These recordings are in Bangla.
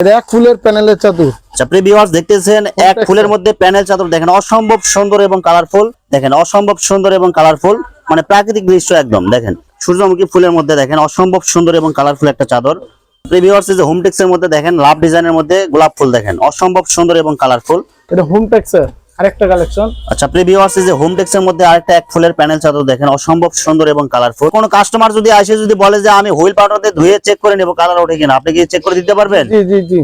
এক ফুলের প্যানেলের চাদর। আচ্ছা ভিউয়ার্স দেখতেছেন এক ফুলের মধ্যে প্যানেল চাদর। দেখেন অসম্ভব সুন্দর এবং কালারফুল দেখেন অসম্ভব সুন্দর এবং কালারফুল মানে প্রাকৃতিক দৃশ্য একদম। দেখেন সূর্যমুখী ফুলের মধ্যে দেখেন অসম্ভব সুন্দর এবং কালারফুল একটা চাদর। প্রিয় ভিউয়ার্স যে হোমটেক্স এর মধ্যে দেখেন লাভ ডিজাইনের মধ্যে গোলাপ ফুল দেখেন অসম্ভব সুন্দর এবং কালারফুল এটা হোম টেক্সের আরেকটা কালেকশন আচ্ছা প্রিভিউয়ার্স এই যে হোমটেক্স এর মধ্যে আরেকটা এক ফুলের প্যানেল চাদর দেখেন অসম্ভব সুন্দর এবং কালারফুল কোন কাস্টমার যদি আসে যদি বলে যে আমি হুইল পাউডার দিয়ে ধুয়ে চেক করে নেব কালার ওঠে কিনা আপনি কি চেক করে দিতে পারবেন? জি জি জি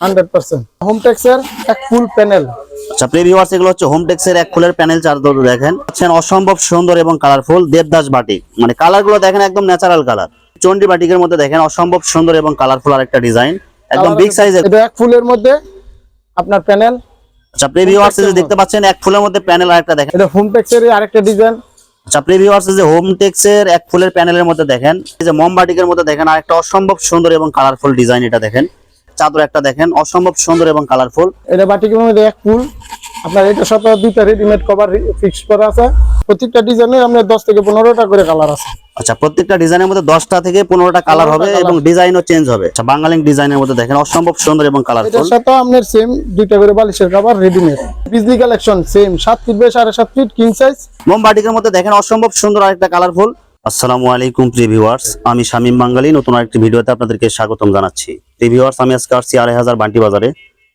হান্ড্রেড পার্সেন্ট হোম টেক্সের এক ফুল প্যানেল আচ্ছা প্রিভিউয়ার্স এগুলো হচ্ছে হোমটেক্স এর এক ফুলের প্যানেল চাদর দেখেন। পাচ্ছেন অসম্ভব সুন্দর এবং কালারফুল দেবদাস বাটিক মানে কালারগুলো দেখেন একদম ন্যাচারাল কালার চন্ডি বাটিকের মধ্যে দেখেন অসম্ভব সুন্দর এবং কালারফুল আরেকটা ডিজাইন একদম বিগ সাইজের এটা এক ফুলের মধ্যে আপনার প্যানেল আচ্ছা প্রিভিউয়ার্স যে দেখতে পাচ্ছেন এক ফুলের মধ্যে প্যানেল আরেকটা দেখেন। এটা হোম টেক্সের আরেকটা ডিজাইন আচ্ছা প্রিভিউয়ার্স যে হোম টেক্স এর এক ফুলের প্যানেলের মধ্যে দেখেন এই যে মোমবাটিকের মধ্যে দেখেন আরেকটা অসম্ভব সুন্দর এবং কালারফুল ডিজাইন এটা দেখেন। চাদর একটা দেখেন অসম্ভব সুন্দর এবং কালারফুল এটা বাটিকের মধ্যে এক ফুল। আপনার এটা সাথে দুইটা রেডিমেড কভার ফিক্স করা আছে। প্রত্যেকটা ডিজাইনের আপনার দশ থেকে পনেরোটা করে কালার আছে। আচ্ছা প্রত্যেকটা ডিজাইনের মধ্যে দশটা থেকে পনেরোটা কালার হবে এবং ডিজাইনও চেঞ্জ হবে। আচ্ছা বাঙালি ডিজাইনের মধ্যে দেখেন অসম্ভব সুন্দর এবং কালারফুল এটার সাথে আপনার সেম দুইটা করে বালিশের cover readymade Bijli collection same সাত ফিট বাই সাড়ে সাত ফিট কিং সাইজ মোমবাটিকের মধ্যে দেখেন অসম্ভব সুন্দর আরেকটা কালারফুল আসসালামু আলাইকুম প্রিভিউয়ার্স আমি শামীম বাঙ্গালী নতুন আরেকটি ভিডিওতে আপনাদেরকে স্বাগতম জানাচ্ছি। প্রিভিউয়ার্স আমি আজকে আসছি আড়াই হাজার বান্টি বাজারে।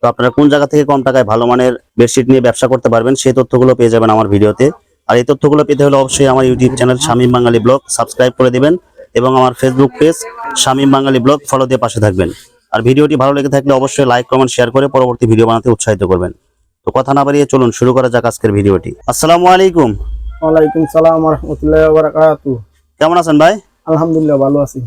তো আপনারা কোন জায়গা থেকে কম টাকায় ভালো মানের বেডশিট নিয়ে ব্যবসা করতে পারবেন সেই তথ্যগুলো পেয়ে যাবেন আমার ভিডিওতে। আর এই তথ্যগুলো পেতে হলে অবশ্যই আমার YouTube channel Shamim Bangali blog subscribe করে দিবেন এবং আমার Facebook page Shamim Bangali blog follow দিয়ে পাশে থাকবেন। আর ভিডিওটি ভালো লেগে থাকলে অবশ্যই লাইক কমেন্ট শেয়ার করে পরবর্তী ভিডিও বানাতে উৎসাহিত করবেন। তো কথা না বাড়িয়ে চলুন শুরু করা যাক আজকের ভিডিওটি। আসসালামু আলাইকুম। ওয়ালাইকুম সালাম রহমতুল্লাহ বারাকাতু কেমন আছেন ভাই? আলহামদুলিল্লাহ ভালো আছি।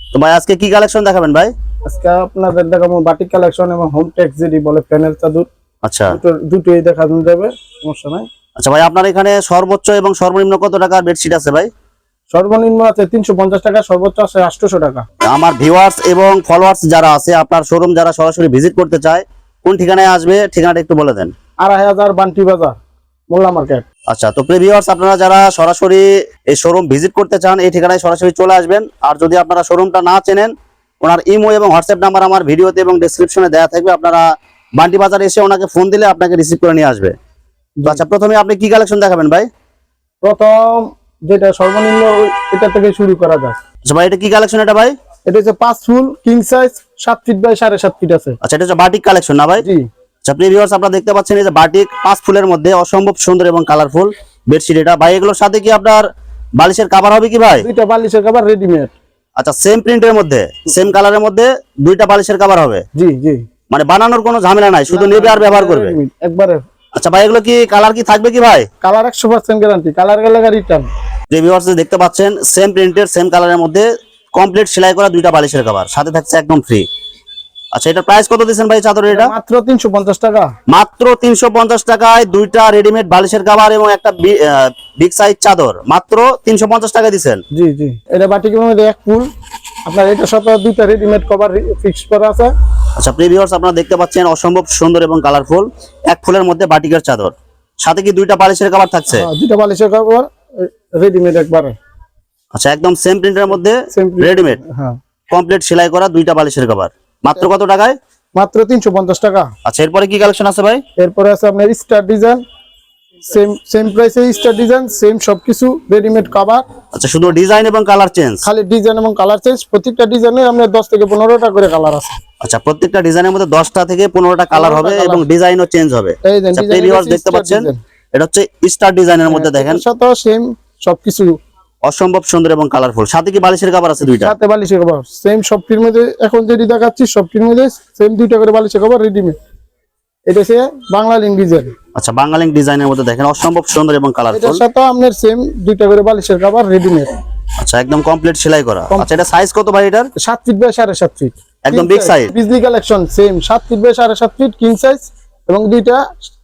তো ভাই আজকে কি কালেকশন দেখাবেন ভাই? আজকে আপনাদের দেখাবো বাটিক কালেকশন এবং হোম টেক্স যেটি বলে প্যানেল চাদর। আচ্ছা। দুটো দুটোই দেখানো যাবে সমস্যা নাই। আচ্ছা ভাই আপনার এখানে সর্বোচ্চ এবং সর্বনিম্ন কত টাকার বেডশিট আছে ভাই? সর্বনিম্ন আছে তিনশো পঞ্চাশ টাকা সর্বোচ্চ আছে আটশোশো টাকা। আমার ভিউয়ার্স এবং ফলোয়ার্স যারা আছে আপনার শোরুম যারা সরাসরি ভিজিট করতে চায় কোন ঠিকানায় আসবে ঠিকানাটা একটু বলে দেন। আড়াই হাজার বান্টি বাজার মোল্লা মার্কেট। আচ্ছা তো প্রিভিউয়ার্স আপনারা যারা সরাসরি এই শোরুম ভিজিট করতে চান এই ঠিকানায় সরাসরি চলে আসবেন। আর যদি আপনারা শোরুমটা না চেনেন ওনার ইমো এবং হোয়াটসঅ্যাপ নাম্বার আমার ভিডিওতে এবং ডেসক্রিপশনে দেওয়া থাকবে। আপনারা বান্টি বাজার এসে ওনাকে ফোন দিলে আপনাকে রিসিভ করে নিয়ে আসবে। আচ্ছা প্রথমে আপনি কি কালেকশন দেখাবেন ভাই? প্রথম যেটা সর্বনিম্ন এটা থেকে শুরু করা যায়। আচ্ছা ভাই এটা কি কালেকশন এটা ভাই? এটা হচ্ছে পাঁচ ফুল কিং সাইজ সাত ফিট বাই সাড়ে সাত ফিট আছে। আচ্ছা এটা হচ্ছে বাটিক কালেকশন না ভাই? জি। আচ্ছা প্রিভিউয়ার্স আপনারা দেখতে পাচ্ছেন এই যে বাটিক পাঁচ ফুলের মধ্যে অসম্ভব সুন্দর এবং কালারফুল বেডশিট এটা। ভাই এগুলোর সাথে কি আপনার বালিশের কাভার হবে কি ভাই? দুইটা বালিশের কাবার রেডিমেড আচ্ছা সেম প্রিন্টের মধ্যে সেম কালারের মধ্যে দুইটা বালিশের কাভার হবে? জি জি। মানে বানানোর কোনো ঝামেলা নাই শুধু নেবে আর ব্যবহার করবে? একবারে আচ্ছা ভাই এগুলো কি কালার কি থাকবে কি ভাই? কালার একশো পার্সেন্ট গ্যারান্টি কালার গেলে রিটার্ন প্রিভিউয়ার্স দেখতে পাচ্ছেন সেম প্রিন্টের সেম কালারের মধ্যে কমপ্লিট সেলাই করা দুইটা বালিশের কাভার সাথে থাকছে একদম ফ্রি আচ্ছা এটা প্রাইস কত দিচ্ছেন ভাই চাদরের এটা? মাত্র তিনশো পঞ্চাশ টাকা। মাত্র তিনশো পঞ্চাশ টাকায় দুইটা রেডিমেড বালিশের কাভার এবং একটা বিগ সাইজ চাদর। মাত্র তিনশো পঞ্চাশ টাকা দিচ্ছেন জি জি। এটা বাটিকের মধ্যে এক ফুল। আপনার এটা সাথে দুইটা রেডিমেড কভার ফিক্স করা আছে। আচ্ছা প্রিভিউয়ার্স আপনারা দেখতে পাচ্ছেন অসম্ভব সুন্দর এবং কালারফুল এক ফুলের মধ্যে বাটিকের চাদর। সাথে কি দুইটা বালিশের কাভার থাকছে? হ্যাঁ, দুইটা বালিশের কভার রেডিমেড একবারে। আচ্ছা একদম সেম প্রিন্টের মধ্যে রেডিমেড হ্যাঁ। কমপ্লিট সেলাই করা দুইটা বালিশের কভার মাত্র কত টাকায়? মাত্র তিনশো পঞ্চাশ টাকা। আচ্ছা এরপরে কি কালেকশন আছে ভাই? এরপরে আছে আপনার স্টার ডিজাইন সেম সেম প্রাইসে স্টার ডিজাইন সেম সবকিছু রেডিমেড কভার আচ্ছা শুধু ডিজাইন এবং কালার চেঞ্জ খালি ডিজাইন এবং কালার চেঞ্জ প্রত্যেকটা ডিজাইনে আপনার দশ থেকে পনেরোটা করে কালার আছে। আচ্ছা প্রত্যেকটা ডিজাইনের মধ্যে দশটা থেকে পনেরোটা কালার হবে। এবং ডিজাইনও চেঞ্জ হবে। আচ্ছা দেখতে পাচ্ছেন? এটা হচ্ছে স্টার ডিজাইনের মধ্যে দেখেন। সেম সবকিছু। অসম্ভব সুন্দর এবং কালারফুল সাথে কি বালিশের কভার আছে দুইটা? সাথে বালিশের কভার সেম সবটির মধ্যে এখন যেটি দেখাচ্ছি সবটির মধ্যে সেম দুইটা করে বালিশের কভার রেডিমেড এটা হচ্ছে বাংলা ডিজাইন আচ্ছা বাঙালি ডিজাইনের মধ্যে দেখেন অসম্ভব সুন্দর এবং এটার কালারফুল সাথে আপনার সেম দুইটা করে বালিশের কভার রেডিমেড আচ্ছা একদম কমপ্লিট সেলাই করা। আচ্ছা এটা সাইজ কত ভাই এটার? সাত ফিট বাই সাড়ে সাত ফিট একদম big size। Bijli collection same সাত ফিট বাই সাড়ে সাত ফিট কিং সাইজ এবং দুইটা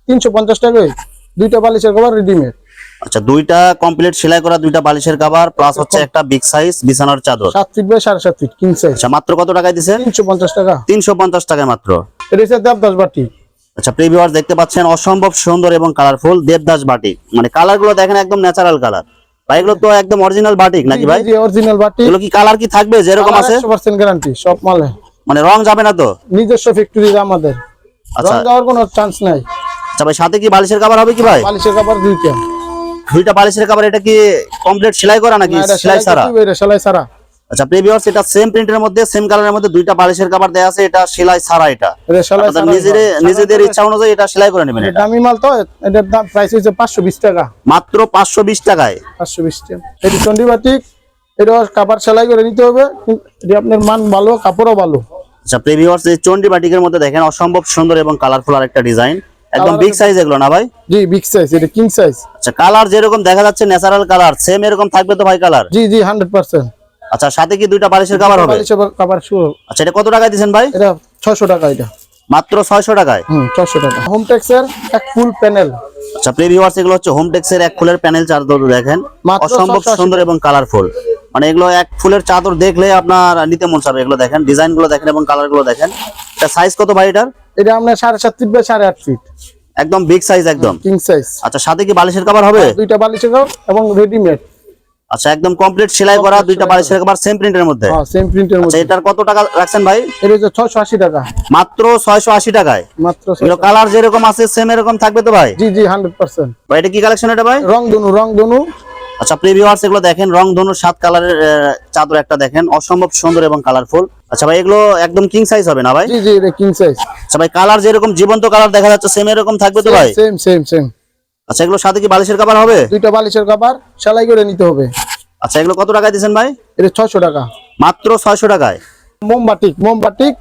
তিনশো পঞ্চাশ টাকায় দুইটা বালিশের কভার রেডিমেড আচ্ছা দুইটা কমপ্লিট সেলাই করা দুইটা বালিশের কাভার প্লাস হচ্ছে একটা বিগ সাইজ বিছানার চাদর। সাত ফিট বাই সাড়ে সাত ফিট কিং সাইজ আচ্ছা মাত্র কত টাকায় তিনশো পঞ্চাশ টাকা। তিনশো পঞ্চাশ টাকায় মাত্র। এটা হচ্ছে দেবদাস বাটি। আচ্ছা প্রিভিউয়ার দেখতে পাচ্ছেন অসম্ভব সুন্দর এবং কালারফুল দেবদাস বাটিক মানে কালারগুলো দেখেন একদম ন্যাচারাল কালার ভাই এগুলো তো একদম অরিজিনাল বাটিক নাকি ভাই? অরিজিনাল বাটি। এগুলো কি কালার কি থাকবে? যেরকম আছে? একশো পার্সেন্ট গ্যারান্টি সব মালে। মানে রং যাবে না তো? নিজস্ব ফ্যাক্টরি আমাদের। আচ্ছা। রং যাওয়ার কোনো চান্স নাই। আচ্ছা ভাই সাথে কি বালিশের কাবার হবে কি ভাই? বালিশের কাপড় দুইটা। দুইটা বালিশের কাবার এটা কি কমপ্লিট সেলাই করা নাকি সেলাই করতে এটা সেলাই ছাড়া। আচ্ছা প্রিভিয়াস এটা সেম প্রিন্টের মধ্যে সেম কালারের মধ্যে দুইটা বালিশের কাবার দেয়া আছে এটা সেলাই ছাড়া এটা। আপনাদের নিজের নিজেদের ইচ্ছা অনুযায়ী এটা সেলাই করে নেবেন এটা দামি মাল তো এটার দাম প্রাইস হচ্ছে পাঁচশো বিশ টাকা। মাত্র পাঁচশো বিশ টাকায়। পাঁচশো বিশ টাকা। এটি চন্ডিবাটিক এটা কাপড় সেলাই করে নিতে হবে। আপনার মান ভালো কাপড়ও ভালো। আচ্ছা প্রিভিয়াস এই চন্ডি বাটিকের মধ্যে দেখেন অসম্ভব সুন্দর এবং কালারফুল আর একটা ডিজাইন একদম বিগ সাইজ এগুলো না ভাই? জি বিগ সাইজ এটা কিং সাইজ আচ্ছা কালার যেরকম দেখা যাচ্ছে ন্যাচারাল কালার সেম এরকম থাকবে তো ভাই কালার জি জি হান্ড্রেড পার্সেন্ট আচ্ছা সাথে কি দুইটা বালিশের কভার হবে? কাপড় শুরু আচ্ছা এটা কত টাকায় দিচ্ছেন ভাই? এটা ছশো টাকা এটা। মাত্র ছয়শো টাকায়? হুম ছশো টাকা। হোম টেক্সের এক ফুল প্যানেল আচ্ছা প্রিভিউয়ার্স এগুলো হচ্ছে হোম টেক্সের এক ফুলের প্যানেল চার দেখেন। অসম্ভব সুন্দর এবং কালারফুল মানে এগুলো এক ফুলের চাদর দেখলে আপনার নিতে মন চাবে। এগুলো দেখেন ডিজাইনগুলো দেখেন এবং কালারগুলো দেখেন। এটা সাইজ কত ভাই এটার? এটা আপনার সাড়ে সাত ফিট বাই সাড়ে আট ফিট। একদম বিগ সাইজ একদম। কিং সাইজ আচ্ছা সাথে কি বালিশের কভার হবে? দুইটা বালিশের এবং রেডিমেড আচ্ছা একদম কমপ্লিট সেলাই করা দুইটা বালিশের কভার সেম প্রিন্টের মধ্যে? হ্যাঁ সেম প্রিন্টের আচ্ছা মধ্যে। এটার কত টাকা রাখছেন ভাই? এটা হচ্ছে ছশো আশি টাকা। মাত্র ছয়শো আশি টাকায়? মাত্র এগুলো কালার যেরকম আছে সেম এরকম থাকবে তো ভাই? জি জি হান্ড্রেড পার্সেন্ট ভাই এটা কি কালেকশন এটা ভাই? রং ধনু রং ধনু। আচ্ছা প্রিভিউয়ার্স এগুলো দেখেন রং ধনু সাত কালারের চাদর একটা দেখেন অসম্ভব সুন্দর এবং কালারফুল আচ্ছা ভাই এগুলো একদম কিং সাইজ হবে না ভাই? জি জি এটা কিং সাইজ আচ্ছা ভাই কালার যেরকম জীবন্ত কালার দেখা যাচ্ছে সেম এরকম থাকবে তো ভাই? সেম সেম সেম আচ্ছা এগুলো সাথে কি বালিশের কাবার হবে? দুইটা বালিশের কাপড় সেলাই করে নিতে হবে। আচ্ছা এগুলো কত টাকায় দিয়েছেন ভাই? এটা ছয়শো টাকা। মাত্র ছয়শো টাকায়। মোমবাটিক মোমবাটিক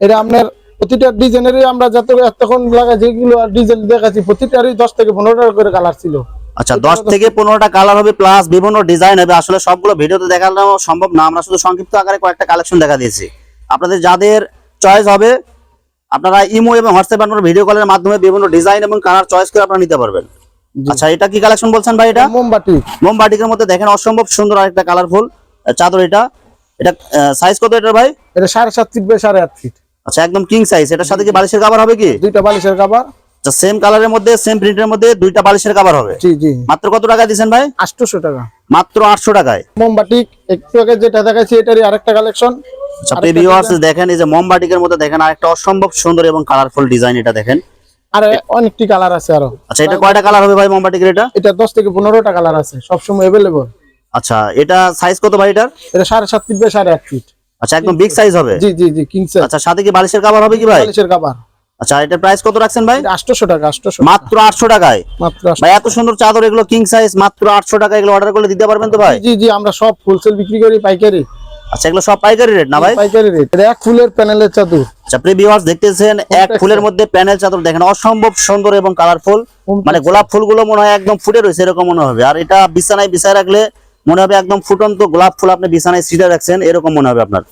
এটা আপনার প্রতিটা ডিজাইনেরই আমরা যত এতক্ষণ লাগা যেগুলো ডিজাইন দেখাচ্ছি প্রতিটারই দশ থেকে পনেরো টাকা করে কালার ছিল। আচ্ছা দশ থেকে পনেরোটা কালার হবে প্লাস বিভিন্ন ডিজাইন হবে। আসলে সবগুলো ভিডিওতে দেখানো সম্ভব না আমরা শুধু সংক্ষিপ্ত আকারে কয়েকটা কালেকশন দেখা দিয়েছি। আপনাদের যাদের চয়েস হবে আপনারা ইমো এবং হোয়াটসঅ্যাপ আপনারা ভিডিও কলের মাধ্যমে বিভিন্ন ডিজাইন এবং কালার চয়েস করে আপনারা নিতে পারবেন। আচ্ছা এটা কি কালেকশন বলছেন ভাই এটা? মোমবাটিক মোমবাটিকের মধ্যে দেখেন অসম্ভব সুন্দর আরেকটা কালারফুল চাদর এটা। এটা সাইজ কত এটা ভাই? এটা সাড়ে সাত ফিট বাই সাড়ে আট ফিট আচ্ছা একদম কিং সাইজ এটার সাথে কি বালিশের কাভার হবে কি? দুইটা বালিশের কাপড় আচ্ছা সেম কালারের মধ্যে সেম প্রিন্টের মধ্যে দুইটা বালিশের কাভার হবে? জি জি। মাত্র কত টাকা দিচ্ছেন ভাই? আটশোশো টাকা। মাত্র আটশো টাকায়। মোমবাটিক একটু আগে যেটা দেখাচ্ছি এটারই আরেকটা কালেকশন আচ্ছা ভিউয়ার্স দেখেন এই যে মোমবাটিকের মধ্যে দেখেন আরেকটা অসম্ভব সুন্দর এবং কালারফুল ডিজাইন এটা দেখেন। আর অনেকটি কালার আছে আরও। আচ্ছা এটা কয়টা কালার হবে ভাই মোমবাটিকের এটা? এটা দশ থেকে পনেরোটা কালার আছে সবসময় অ্যাভেলেবল আচ্ছা এটা সাইজ কত ভাই এটার? এটা সাড়ে সাত ফিট বাই সাড়ে আট ফিট আচ্ছা একদম বিগ সাইজ হবে? জি জি জি কিং সাইজ আচ্ছা সাথে কি বালিশের কাভার হবে কি ভাই? বালিশের কাপড় আচ্ছা এটার প্রাইস কত রাখছেন ভাই? আটশোশো টাকা আটশোশো মাত্র আটশো টাকায়? মাত্র ভাই এত সুন্দর চাদর এগুলো কিং সাইজ মাত্র আটশো টাকা এগুলো অর্ডার করলে দিতে পারবেন তো ভাই? জি জি আমরা সব হোলসেল বিক্রি করি পাইকারি। আচ্ছা এগুলো সব পাইকারি রেট না ভাই? পাইকারি রেট এটা এক ফুলের প্যানেলের চাদর। আচ্ছা প্রিয় ভিউয়ার্স দেখতেছেন এক ফুলের মধ্যে প্যানেল চাদর দেখেন অসম্ভব সুন্দর এবং কালারফুল মানে গোলাপ ফুলগুলো মনে হয় একদম ফুটে রয়েছে এরকম মনে হবে। আর এটা বিছানায় বিছায় রাখলে মনে হবে একদম ফুটন্ত গোলাপ ফুল আপনি বিছানায় সিটে রাখছেন এরকম মনে হবে আপনার।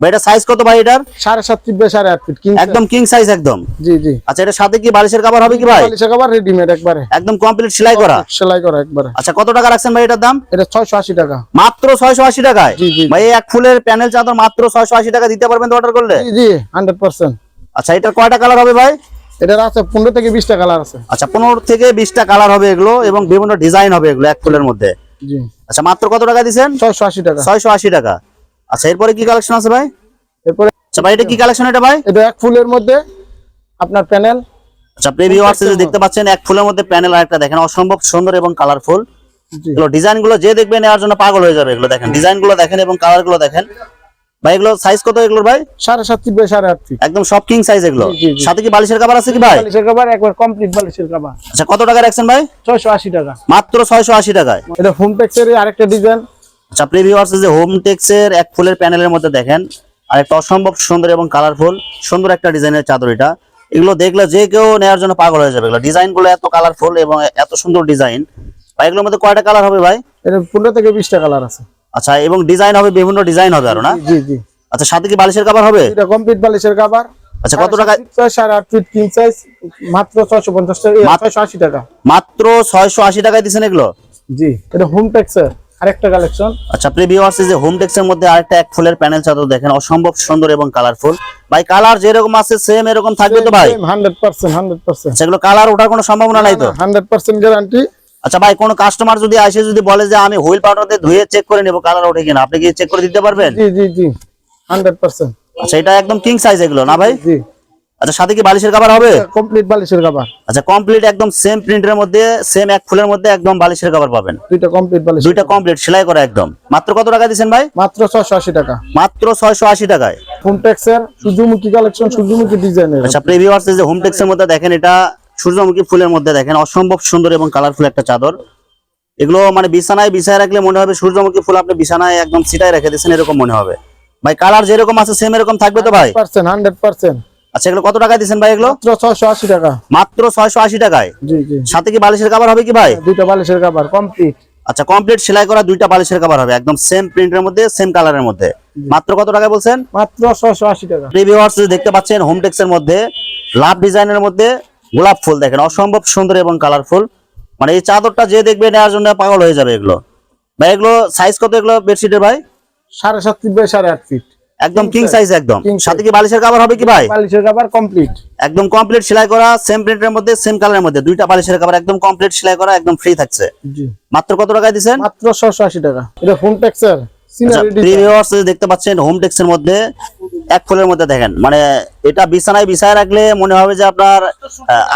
এটা সাইজ কত ভাই এটার? সাড়ে সাত ফিট বাই সাড়ে আট ফিট কিং একদম কিং সাইজ একদম। জি জি। আচ্ছা এটা সাথে কি বালিশের কাভার হবে কি ভাই? বালিশের কাপড় রেডিমেড একবারে। একদম কমপ্লিট সেলাই করা? সেলাই করা একবারে। আচ্ছা কত টাকা রাখছেন ভাই এটার দাম? এটা ছয়শো আশি টাকা। মাত্র ছয়শো আশি টাকায়? জি, জি। ভাই এক ফুলের প্যানেল চাদর মাত্র ছয়শো আশি টাকা দিতে পারবেন তো অর্ডার করলে? জি জি হান্ড্রেড পার্সেন্ট আচ্ছা এটার কয়টা কালার হবে ভাই? এটার আছে পনেরো থেকে বিশটা কালার আছে। আচ্ছা পনেরো থেকে বিশটা কালার হবে এগুলো এবং বিভিন্ন ডিজাইন হবে এগুলো এক ফুলের মধ্যে। জি। আচ্ছা মাত্র কত টাকা দিচ্ছেন? ছয়শো আশি টাকা। ছয়শো আশি টাকা। আচ্ছা এরপরে কি কালেকশন আছে ভাই? এরপরে আচ্ছা ভাই এটা কি কালেকশন এটা ভাই? এটা এক ফুলের মধ্যে আপনার প্যানেল। আচ্ছা প্রিভিউ যে দেখতে পাচ্ছেন এক ফুলের মধ্যে প্যানেল আরেকটা দেখেন অসম্ভব সুন্দর এবং কালারফুল এগুলো ডিজাইনগুলো যে দেখবেন নেওয়ার জন্য পাগল হয়ে যাবে এগুলো দেখেন। ডিজাইনগুলো দেখেন এবং কালারগুলো দেখেন। ভাই এগুলো সাইজ কত এগুলোর ভাই? সাড়ে সাত ফিট বাই সাড়ে আট ফিট। একদম সব কিং সাইজ এগুলো। সাথে কি বালিশের কাবার আছে কি ভাই? বালিশের কাপড় একবার কমপ্লিট বালিশের কাপড় আচ্ছা কত টাকা রাখছেন ভাই? ছয়শো আশি টাকা। মাত্র ছয়শো আশি টাকায়। এটা হোম টেক্সের আরেকটা ডিজাইন আচ্ছা প্রিভিউয়ার্স যে হোম টেক্সের এক ফুলের প্যানেলের মধ্যে দেখেন আর একটা অসম্ভব সুন্দর এবং কালারফুল সুন্দর একটা ডিজাইনের চাদর এটা। এগুলো দেখলে যে কেউ নেওয়ার জন্য পাগল হয়ে যাবে। এগুলো ডিজাইনগুলো এত কালারফুল এবং এত সুন্দর ডিজাইন। ভাই এগুলোর মধ্যে কয়টা কালার হবে ভাই? এটা পনেরো থেকে বিশটা কালার আছে। আচ্ছা এবং ডিজাইন হবে বিভিন্ন ডিজাইন হবে আরও না? জি জি। আচ্ছা সাথে কি বালিশের কাবার হবে? এটা কমপ্লিট বালিশের কভার আচ্ছা কত টাকা? সাড়ে আট ফিট কিং সাইজ মাত্র ছয়শো পঞ্চাশ টাকা মাত্র- ছয়শো আশি টাকা। মাত্র ছয়শো আশি টাকায় দিচ্ছেন এগুলো? জি এটা হোম টেক্সের আরেকটা কালেকশন আচ্ছা প্রিভিউয়ার্স যে হোম টেক্সের মধ্যে আরেকটা এক ফুলের প্যানেল চাদর দেখেন অসম্ভব সুন্দর এবং কালারফুল ভাই কালার যেরকম আছে সেম এরকম থাকবে তো ভাই? হান্ড্রেড পার্সেন্ট হান্ড্রেড পার্সেন্ট সেগুলো কালার ওঠার কোনো সম্ভাবনা নাই তো? হান্ড্রেড পার্সেন্ট গ্যারান্টি আচ্ছা ভাই কোনো কাস্টমার যদি আসে যদি বলে যে আমি হুইল পাউডার দিয়ে ধুয়ে চেক করে নেব কালার ওঠে কিনা আপনি কি চেক করে দিতে পারবেন? জি জি জি হান্ড্রেড পার্সেন্ট আচ্ছা এটা একদম কিং সাইজ এগুলো না ভাই? জি। আচ্ছা সাথে কি বালিশের কাভার হবে? কমপ্লিট বালিশের কাবার আচ্ছা কমপ্লিট একদম সেম প্রিন্টের মধ্যে সেম এক ফুলের মধ্যে একদম বালিশের কাভার পাবেন। দুইটা কমপ্লিট বালিশ দুইটা কমপ্লিট সেলাই করা একদম। মাত্র কত টাকা দিচ্ছেন ভাই? মাত্র ছয়শো আশি টাকা। মাত্র ছয়শো আশি টাকায়। হোমটেক্সের সূর্যমুখী কালেকশন সূর্যমুখী ডিজাইনের আচ্ছা প্রিভিউয়ার্স যে হোম টেক্সের মধ্যে দেখেন এটা সূর্যমুখী ফুলের মধ্যে দেখেন অসম্ভব সুন্দর এবং কালারফুল একটা চাদর। এগুলো মানে বিছানায় বিছায় রাখলে মনে হবে সূর্যমুখী ফুল আপনি বিছানায় একদম ছিটায় রেখে দিয়েছেন এরকম মনে হবে। ভাই কালার যেরকম আছে সেম এরকম থাকবে তো ভাই? পার্সেন্ট হান্ড্রেড পার্সেন্ট আচ্ছা এগুলো কত টাকায় দিচ্ছেন ভাই এগুলো? ছয়শো আশি টাকা। মাত্র ছয়শো আশি টাকায়? সাথে কি বালিশের কাভার হবে কি ভাই? দুইটা বালিশের কাবার কমপ্লিট আচ্ছা কমপ্লিট সেলাই করা দুইটা বালিশের কাভার হবে একদম সেম প্রিন্টের মধ্যে সেম কালারের মধ্যে। মাত্র কত টাকায় বলছেন? মাত্র ছয়শো আশি টাকা। প্রিভিউয়ার্স দেখতে পাচ্ছেন হোম টেক্সের মধ্যে লাভ ডিজাইনের মধ্যে গোলাপ ফুল দেখেন অসম্ভব সুন্দর এবং কালারফুল মানে এই চাদরটা যে দেখবে নেওয়ার জন্য পাগল হয়ে যাবে এগুলো। ভাই এগুলো সাইজ কত এগুলো বেডশিটের ভাই? সাড়ে সাত ফিট বাই সাড়ে আট ফিট একদম কিং সাইজ একদম। সাথে কি বালিশের কাভার হবে কি ভাই? বালিশের কাবার কমপ্লিট একদম কমপ্লিট সেলাই করা সেম প্রিন্টের মধ্যে সেম কালারের মধ্যে। দুইটা বালিশের কাভার একদম কমপ্লিট সেলাই করা একদম ফ্রি থাকছে। জি। মাত্র কত টাকায় দিচ্ছেন মাত্র ছয়শো আশি টাকা। এটা হোমটেক্সের সিনারি ডিজাইন দেখতে পাচ্ছেন হোম টেক্সের মধ্যে এক ফুলের মধ্যে দেখেন। মানে এটা বিছানায় বিছায় রাখলে মনে হবে যে আপনার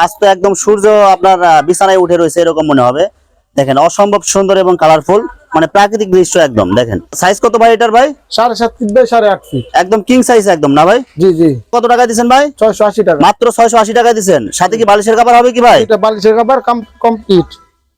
আজ তো একদম সূর্য আপনার বিছানায় উঠে রয়েছে এরকম মনে হবে। দেখেন অসম্ভব সুন্দর এবং কালারফুল মানে প্রাকৃতিক দৃশ্য একদম দেখেন। সাইজ কত ভাই এটার ভাই? সাড়ে সাত ফিট বাই সাড়ে আট ফিট একদম কিং সাইজ একদম না ভাই? জি জি। কত টাকা দিচ্ছেন ভাই? ছয়শো আশি টাকা। মাত্র ছয়শো আশি টাকা দিচ্ছেন সাথে কি বালিশের কাপড় হবে কি ভাই? এটা বালিশের কাবার কমপ্লিট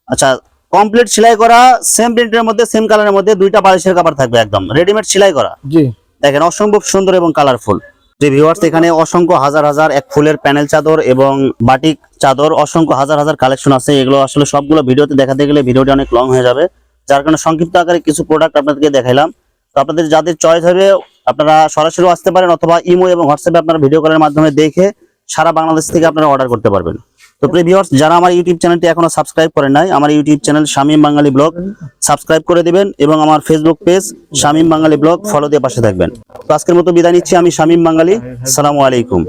আচ্ছা কমপ্লিট সেলাই করা সেম প্রিন্টের মধ্যে সেম কালারের মধ্যে দুইটা বালিশের কাপড় থাকবে একদম। রেডিমেড সেলাই করা। জি। দেখেন অসম্ভব সুন্দর এবং কালারফুল যে ভিউয়ার্স এখানে অসংখ্য হাজার হাজার এক ফুলের প্যানেল চাদর এবং বাটিক চাদর, অসংখ্য হাজার হাজার কালেকশন আছে। এগুলো আসলে সবগুলো ভিডিওতে দেখাতে গেলে ভিডিওটি অনেক লং হয়ে যাবে। যার কারণে সংক্ষিপ্ত আকারে কিছু প্রোডাক্ট আপনাদেরকে দেখাইলাম। তো আপনাদের যাদের চয়েস হবে, আপনারা সরাসরি আসতে পারেন অথবা ইমো এবং হোয়াটসঅ্যাপে আপনারা ভিডিও কলের মাধ্যমে দেখে সারা বাংলাদেশ থেকে আপনারা অর্ডার করতে পারবেন। তো প্রিভিয়ার্স যারা আমার ইউটিউব চ্যানেলটি এখনও সাবস্ক্রাইব করেন নাই, আমার YouTube channel Shamim Bangali vlog subscribe করে দিবেন এবং আমার Facebook page Shamim Bangali vlog follow দিয়ে পাশে থাকবেন। তো আজকের মতো বিদায় নিচ্ছি, আমি শামীম বাঙালি, সালামু আলাইকুম।